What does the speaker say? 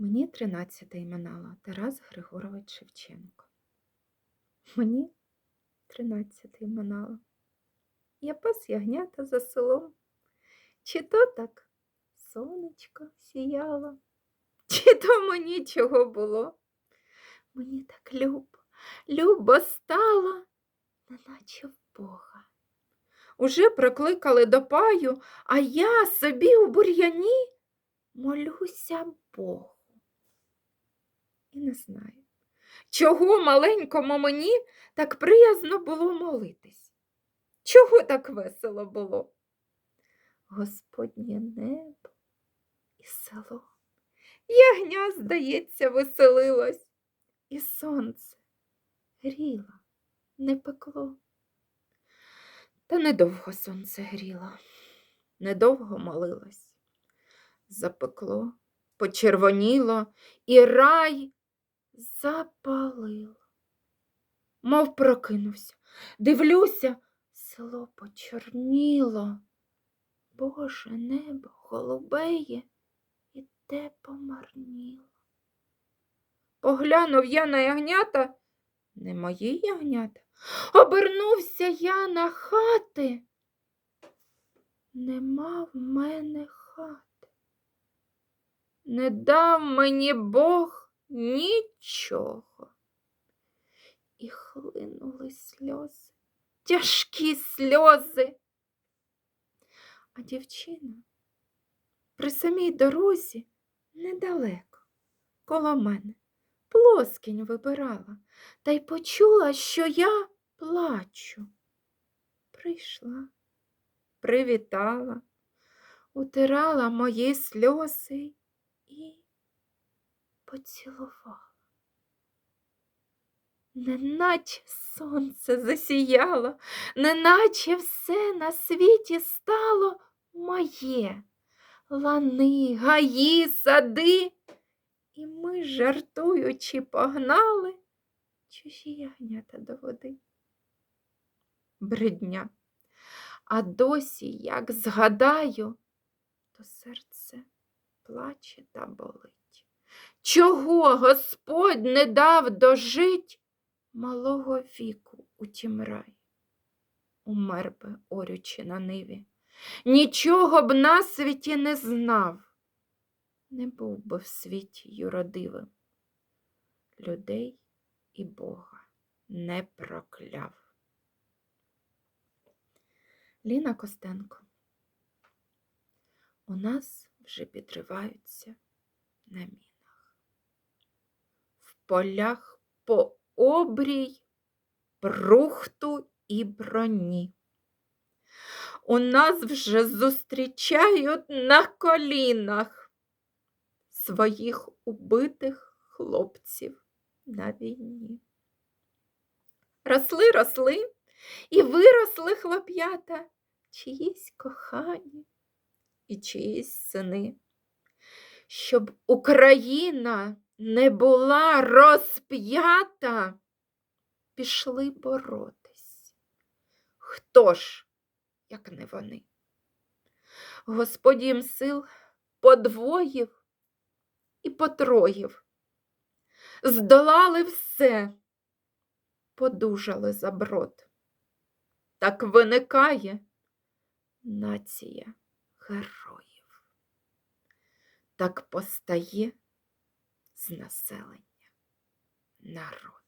Мені тринадцятий минало Тарас Григорович Шевченко. Мені тринадцятий минало. Я пас ягнята за селом. Чи то так сонечко сіяло, чи то мені чого було. Мені так любо, любо стало, неначе в Бога. Уже прокликали до паю, а я собі у бур'яні молюся Богу. І не знаю, чого маленькому мені так приязно було молитись. Чого так весело було? Господнє небо і село. Ягня, здається, веселилось, і сонце гріло, не пекло. Та недовго сонце гріло, недовго молилось. Запекло, почервоніло і рай запалило. Мов прокинувся, дивлюся, село почорніло. Боже небо голубеє і те помарніло. Поглянув я на ягнята, не мої ягнята. Обернувся я на хати. Нема в мене хати. Не дав мені Бог нічого. І хлинули сльози, тяжкі сльози. А дівчина при самій дорозі недалеко, коло мене, плоскінь вибирала та й почула, що я плачу. Прийшла, привітала, утирала мої сльози і поцілувала. Неначе сонце засіяло, неначе все на світі стало моє. Лани, гаї, сади. І ми, жартуючи, погнали чужі ягнята до води. Бридня. А досі, як згадаю, то серце плаче та болить. Чого Господь не дав дожить малого віку у тім рай? Умер би, орючи на ниві, нічого б на світі не знав, не був би в світі юродивим, людей і Бога не прокляв. Ліна Костенко. У нас вже підриваються на мінах. В полях по обрій, брухту і броні. У нас вже зустрічають на колінах своїх убитих хлопців на війні. Росли, росли і виросли хлоп'ята, чиїсь кохані і чиїсь сини. Щоб Україна не була розп'ята, пішли боротись. Хто ж, як не вони? Господь їм сил подвоїв і потроїв, здолали все, подужали за брод. Так виникає нація героїв. Так постає з населення народ.